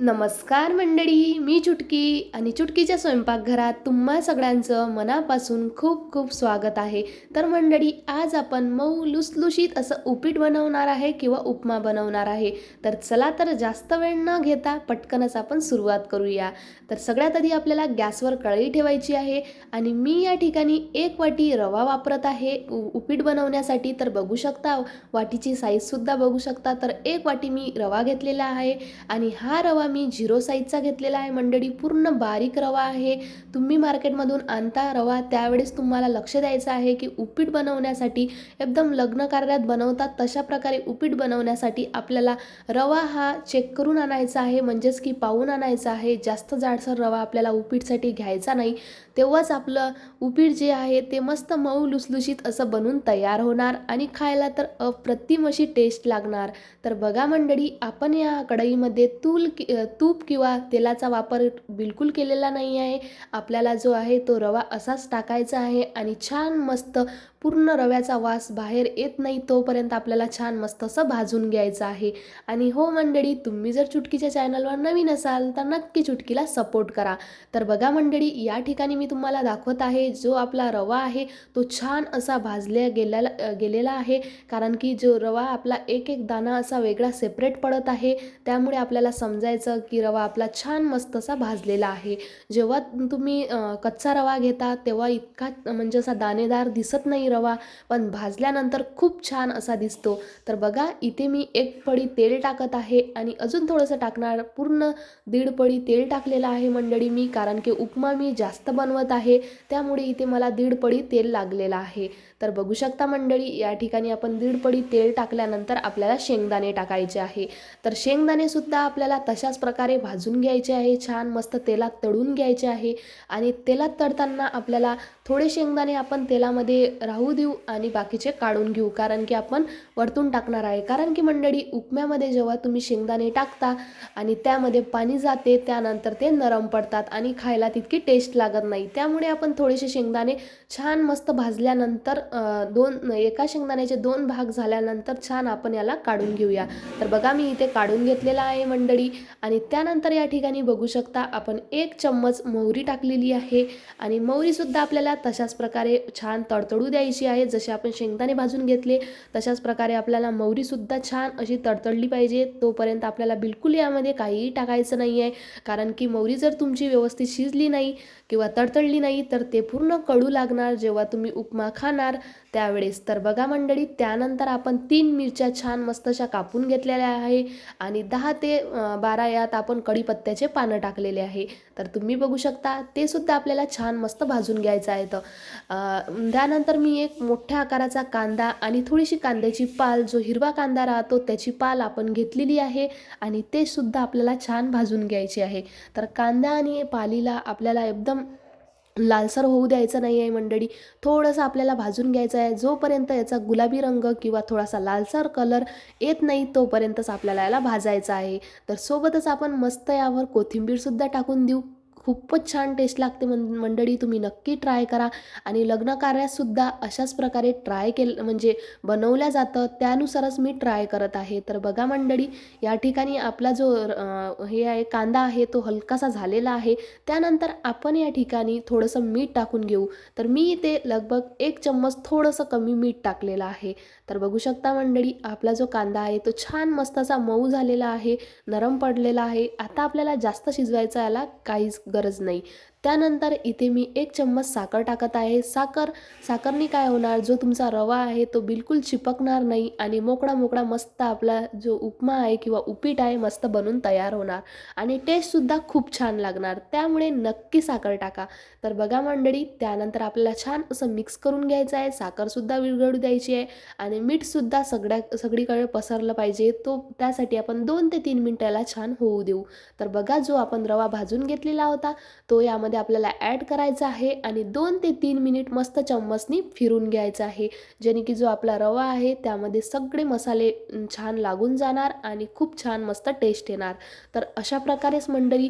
नमस्कार मंडळी मी चुटकी आणि चुटकीच्या स्वयंपाकघरात तुम्हा सगळ्यांचं मनापासून खूप खूप स्वागत आहे. तर मंडळी आज आपण मऊ लुसलुशीत असं उपीट बनवणार आहे किंवा उपमा बनवणार आहे. तर चला तर जास्त वेळ न घेता पटकनच आपण सुरुवात करूया. तर सगळ्यात आधी आपल्याला गॅसवर कळी ठेवायची आहे आणि मी या ठिकाणी एक वाटी रवा वापरत आहे. उ उपीट बनवण्यासाठी तर बघू शकता वाटीची साईजसुद्धा बघू शकता. तर एक वाटी मी रवा घेतलेला आहे आणि हा रवा मी झिरो साईजचा घेतलेला आहे. मंडळी पूर्ण बारीक रवा आहे. तुम्ही मार्केटमधून आणता रवा त्यावेळेस तुम्हाला लक्ष द्यायचं आहे की उपीट बनवण्यासाठी एकदम लग्न कार्यात बनवतात तशा प्रकारे उपीट बनवण्यासाठी आपल्याला रवा हा चेक करून आणायचा आहे. म्हणजेच की पाहून आणायचा आहे. जास्त जाडसर रवा आपल्याला उपीटसाठी घ्यायचा नाही. तेव्हाच आपलं उपीट जे आहे ते मस्त मऊ लुसलुशीत असं बनून तयार होणार आणि खायला तर अप्रतिम अशी टेस्ट लागणार. तर बघा मंडळी आपण या कढईमध्ये तूल कि तूप किंवा तेलाचा वापर बिलकुल केलेला नाही आहे. आपल्याला जो आहे तो रवा असाच टाकायचा आहे आणि छान मस्त पूर्ण रव्याचा वास बाहेर येत नाही तोपर्यंत आपल्याला छान मस्त असं भाजून घ्यायचं आहे. आणि हो मंडळी तुम्ही जर चुटकीच्या चॅनलवर नवीन असाल तर नक्की चुटकीला सपोर्ट करा. तर बघा मंडळी या ठिकाणी मी तुम्हाला दाखवत आहे जो आपला रवा आहे तो छान असा भाजल्या गेलेला गेलेला आहे. कारण की जो रवा आपला एक एक दाणा असा वेगळा सेपरेट पडत आहे. त्यामुळे आपल्याला समजायचं की रवा आपला छान मस्त असा भाजलेला आहे. जेव्हा तुम्ही कच्चा रवा घेता तेव्हा इतका म्हणजे असा दाणेदार दिसत नाही रवा पण भाजल्यानंतर खूप छान असा दिसतो. तर बघा इथे मी एक पडी तेल टाकत आहे आणि अजून थोडंसं टाकणार पूर्ण दीड पडी तेल टाकलेलं आहे मंडळी मी कारण की उपमा मी जास्त बनवत आहे त्यामुळे इथे मला दीड पडी तेल लागलेलं आहे. तर बघू शकता मंडळी या ठिकाणी आपण दीड पडी तेल टाकल्यानंतर आपल्याला शेंगदाणे टाकायचे आहे. तर शेंगदाणेसुद्धा आपल्याला तशाच प्रकारे भाजून घ्यायचे आहे छान मस्त तेलात तळून घ्यायचे आहे आणि तेलात तळताना आपल्याला थोडे शेंगदाणे आपण तेलामध्ये राहू देऊ आणि बाकीचे काढून घेऊ कारण की आपण वरतून टाकणार आहे. कारण की मंडळी उपम्यामध्ये जेव्हा तुम्ही शेंगदाणे टाकता आणि त्यामध्ये पाणी जाते त्यानंतर ते नरम पडतात आणि खायला तितकी टेस्ट लागत नाही. त्यामुळे आपण थोडेसे शेंगदाणे छान मस्त भाजल्यानंतर दोन एका शेंगदाण्याचे दोन भाग झाल्यानंतर छान आपण याला काढून घेऊया. तर बघा मी इथे काढून घेतलेला आहे मंडळी आणि त्यानंतर या ठिकाणी बघू शकता आपण एक चम्मच मोहरी टाकलेली आहे आणि मोहरीसुद्धा आपल्याला तशाच प्रकारे छान तडतडू द्यायची आहे. जसे आपण शेंगदाणे भाजून घेतले तशाच प्रकारे आपल्याला मोहरीसुद्धा छान अशी तडतडली पाहिजे. तोपर्यंत आपल्याला बिलकुल यामध्ये काहीही टाकायचं नाही आहे कारण की मोहरी जर तुमची व्यवस्थित शिजली नाही किंवा तडतडली नाही तर ते पूर्ण कडू लागणार. जेव्हा तुम्ही उपमा खाणार त्यावेळेस तर बघा मंडळी त्यानंतर आपण तीन मिरच्या छान मस्त अशा कापून घेतलेल्या आहे आणि दहा ते बारा यात आपण कढीपत्त्याचे पानं टाकलेले आहे. तर तुम्ही बघू शकता ते सुद्धा आपल्याला छान मस्त भाजून घ्यायचं आहे तर त्यानंतर मी एक मोठ्या आकाराचा कांदा आणि थोडीशी कांद्याची पाल जो हिरवा कांदा राहतो त्याची पाल आपण घेतलेली आहे आणि ते सुद्धा आपल्याला छान भाजून घ्यायचे आहे. तर कांदा आणि पालीला आपल्याला एकदम लालसर होऊ द्यायचं नाही आहे मंडळी. थोडंसं आपल्याला भाजून घ्यायचं आहे. जोपर्यंत याचा गुलाबी रंग किंवा थोडासा लालसर कलर येत नाही तोपर्यंतच आपल्याला याला भाजायचं आहे. तर सोबतच आपण मस्त यावर कोथिंबीरसुद्धा टाकून देऊ. खूपच छान टेस्ट लागते मं मंडळी तुम्ही नक्की ट्राय करा. आणि लग्न कार्यातसुद्धा अशाच प्रकारे ट्राय केलं म्हणजे बनवल्या जातं त्यानुसारच मी ट्राय करत आहे. तर बघा मंडळी या ठिकाणी आपला जो हे आहे कांदा आहे तो हलकासा झालेला आहे. त्यानंतर आपण या ठिकाणी थोडंसं मीठ टाकून घेऊ. तर मी इथे लगभग एक चम्मच थोडंसं कमी मीठ टाकलेलं आहे. तर बघू शकता मंडळी आपला जो कांदा आहे तो छान मस्त असा मऊ झालेला आहे नरम पडलेला आहे. आता आपल्याला जास्त शिजवायचा याला काहीच गरज नाही. त्यानंतर इथे मी एक चम्मच साखर टाकत आहे. साखर साखरनी काय होणार? जो तुमचा रवा आहे तो बिलकुल चिपकणार नाही आणि मोकळा मोकळा मस्त आपला जो उपमा आहे किंवा उपीट आहे मस्त बनून तयार होणार आणि टेस्टसुद्धा खूप छान लागणार. त्यामुळे नक्की साखर टाका. तर बघा मंडळी त्यानंतर आपल्याला छान असं मिक्स करून घ्यायचं आहे. साखरसुद्धा विरघळू द्यायची आहे आणि मीठसुद्धा सगळ्या सगळीकडे पसरलं पाहिजे. तो त्यासाठी आपण दोन ते तीन मिनटाला छान होऊ देऊ. तर बघा जो आपण रवा भाजून घेतलेला होता तो यामध्ये आपल्याला ॲड करायचा आहे आणि दोन ते तीन मिनिट मस्त चम्मचनी फिरून घ्यायचं आहे. जेणे की जो आपला रवा आहे त्यामध्ये सगळे मसाले छान लागून जाणार आणि खूप छान मस्त टेस्ट येणार. तर अशा प्रकारेच मंडळी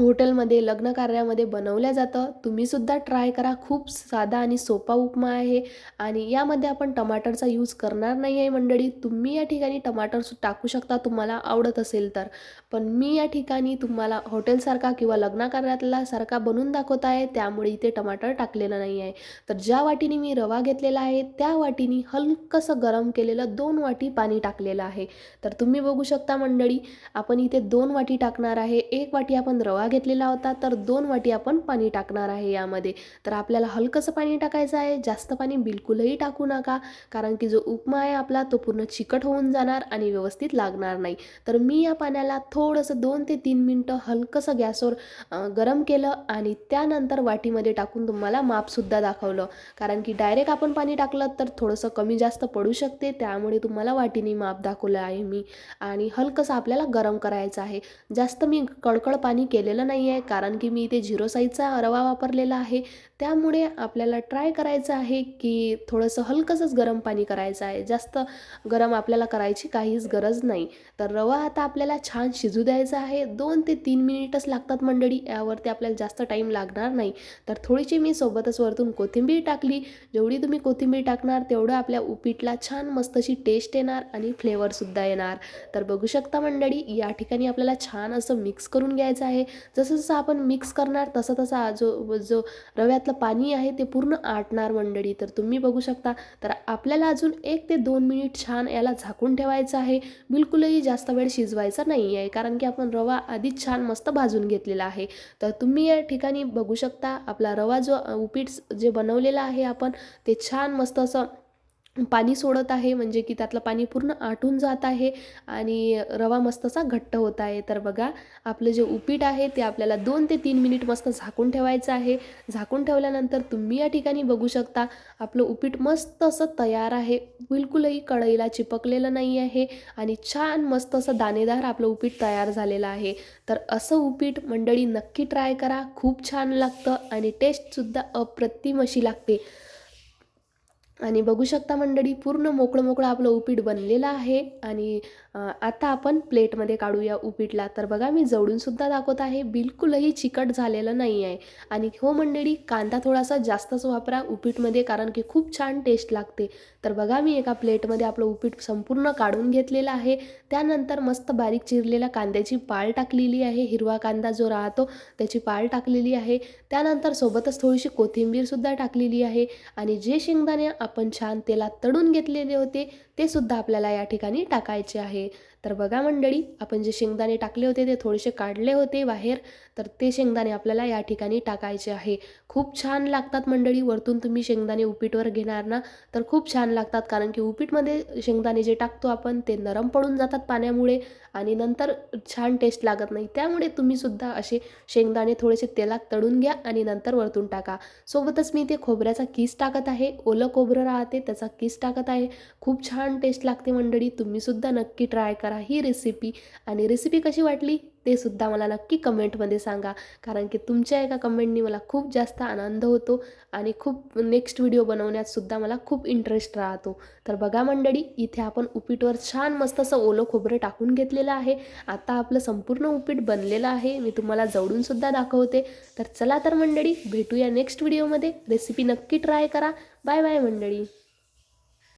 हॉटेलमध्ये लग्न कार्यामध्ये बनवल्या जातं. तुम्हीसुद्धा ट्राय करा. खूप साधा आणि सोपा उपमा आहे. आणि यामध्ये आपण टमाटरचा यूज करणार नाही आहे मंडळी. तुम्ही या ठिकाणी टमाटर टाकू शकता. तुम्हाला आवडत असेल तर. पण मी या ठिकाणी तुम्हाला हॉटेलसारखा किंवा लग्न कार्यातला सारखा बनवून दाखवत आहे. त्यामुळे इथे टमाटर टाकलेलं नाही आहे. तर ज्या वाटीने मी रवा घेतलेला आहे त्या वाटीने हलकंसं गरम केलेलं दोन वाटी पाणी टाकलेलं आहे. तर तुम्ही बघू शकता मंडळी आपण इथे दोन वाटी टाकणार आहे. एक वाटी आपण रवा घेतलेला होता तर दोन वाटी आपण पाणी टाकणार आहे यामध्ये. तर आपल्याला हलकंसं पाणी टाकायचं आहे जास्त पाणी बिलकुलही टाकू नका कारण की जो उपमा आहे आपला तो पूर्ण चिकट होऊन जाणार आणि व्यवस्थित लागणार नाही. तर मी या पाण्याला थोडंसं दोन ते तीन मिनटं हलकंसं गॅसवर गरम केलं आणि त्यानंतर वाटीमध्ये टाकून तुम्हाला मापसुद्धा दाखवलं. कारण की डायरेक्ट आपण पाणी टाकलं तर थोडंसं कमी जास्त पडू शकते त्यामुळे तुम्हाला वाटीने माप दाखवलं आहे मी. आणि हलकंसं आपल्याला गरम करायचं आहे. जास्त मी कडकड पाणी केलेलं नाही आहे कारण की मी इथे झिरो साईजचा रवा वापरलेला आहे. त्यामुळे आपल्याला ट्राय करायचं आहे की थोडंसं हलकंसंच गरम पाणी करायचं आहे. जास्त गरम आपल्याला करायची काहीच गरज नाही. तर रवा आता आपल्याला छान शिजू द्यायचा आहे. दोन ते तीन मिनिटच लागतात मंडळी. यावरती आपल्याला जास्त टाईम लागणार नाही. तर थोडीशी मी सोबतच वरतून कोथिंबीर टाकली. जेवढी तुम्ही कोथिंबीर टाकणार तेवढं आपल्या उपीटला छान मस्त अशी टेस्ट येणार आणि फ्लेवरसुद्धा येणार. तर बघू शकता मंडळी या ठिकाणी आपल्याला छान असं मिक्स करून घ्यायचं आहे. जसं जसं आपण मिक्स करणार तसं तसा जो जो रव्यातलं पाणी आहे ते पूर्ण आटणार मंडळी. तर तुम्ही बघू शकता. तर आपल्याला अजून एक ते दोन मिनिट छान याला झाकून ठेवायचं आहे. बिलकुलही जास्त वेळ शिजवायचा नाही आहे कारण की आपण रवा आधीच छान मस्त भाजून घेतलेला आहे. तर तुम्ही या ठिकाणी बघू शकता. आपला रवा जो उपीट जे बनवलेला आहे आपण ते छान मस्त असं पाणी सोडत आहे म्हणजे की त्यातलं पाणी पूर्ण आटून जात आहे आणि रवा मस्त असा घट्ट होत आहे. तर बघा आपलं जे उपीट आहे ते आपल्याला दोन ते तीन मिनिट मस्त झाकून ठेवायचं आहे. झाकून ठेवल्यानंतर तुम्ही या ठिकाणी बघू शकता आपलं उपीट मस्त असं तयार आहे. बिलकुलही कढईला चिपकलेलं नाही आहे आणि छान मस्त असं दाणेदार आपलं उपीट तयार झालेलं आहे. तर असं उपीट मंडळी नक्की ट्राय करा खूप छान लागतं आणि टेस्टसुद्धा अप्रतिम अशी लागते. आणि बघू शकता मंडळी पूर्ण मोकळं मोकळं आपलं उपीट बनलेलं आहे आणि आता आपण प्लेटमध्ये काढूया उपीटला. तर बघा मी जवळूनसुद्धा दाखवत आहे बिलकुलही चिकट झालेलं नाही आहे. आणि हो मंडळी कांदा थोडासा जास्तच वापरा उपीटमध्ये कारण की खूप छान टेस्ट लागते. तर बघा मी एका प्लेटमध्ये आपलं उपीट संपूर्ण काढून घेतलेलं आहे. त्यानंतर मस्त बारीक चिरलेल्या कांद्याची पाळ टाकलेली आहे. हिरवा कांदा जो राहतो त्याची पाळ टाकलेली आहे. त्यानंतर सोबतच थोडीशी कोथिंबीरसुद्धा टाकलेली आहे. आणि जे शेंगदाणे आपण छान तेलात तळून घेतलेले होते ते सुद्धा आपल्याला या ठिकाणी टाकायचे आहे. तर बघा मंडळी आपण जे शेंगदाणे टाकले होते ते थोडेसे काढले होते बाहेर तर ते शेंगदाणे आपल्याला या ठिकाणी टाकायचे आहे. खूप छान लागतात मंडळी वरतून तुम्ही शेंगदाणे उपीटवर घेणार ना तर खूप छान लागतात कारण की उपीटमध्ये शेंगदाणे जे टाकतो आपण ते नरम पडून जातात पाण्यामुळे आणि नंतर छान टेस्ट लागत नाही. त्यामुळे तुम्हीसुद्धा असे शेंगदाणे थोडेसे तेलात तळून घ्या आणि नंतर वरतून टाका. सोबतच मी ते खोबऱ्याचा किस टाकत आहे. ओलं खोबरं राहते त्याचा किस टाकत आहे. खूप छान टेस्ट लागते मंडळी तुम्हीसुद्धा नक्की ट्राय करा. करा ही रेसिपी आणि रेसिपी कशी वाटली? ते सुद्धा मला नक्की कमेंटमध्ये सांगा. कारण की तुमच्या एका कमेंटनी मला खूप जास्त आनंद होतो आणि खूप नेक्स्ट व्हिडिओ बनवण्यात सुद्धा मला खूप इंटरेस्ट राहतो. तर बघा मंडळी इथे आपण उपीटवर छान मस्त असं ओलं खोबरं टाकून घेतलेलं आहे. आता आपलं संपूर्ण उपीट बनलेलं आहे. मी तुम्हाला जवळूनसुद्धा दाखवते. तर चला तर मंडळी भेटूया नेक्स्ट व्हिडिओमध्ये रेसिपी नक्की ट्राय करा. बाय बाय मंडळी.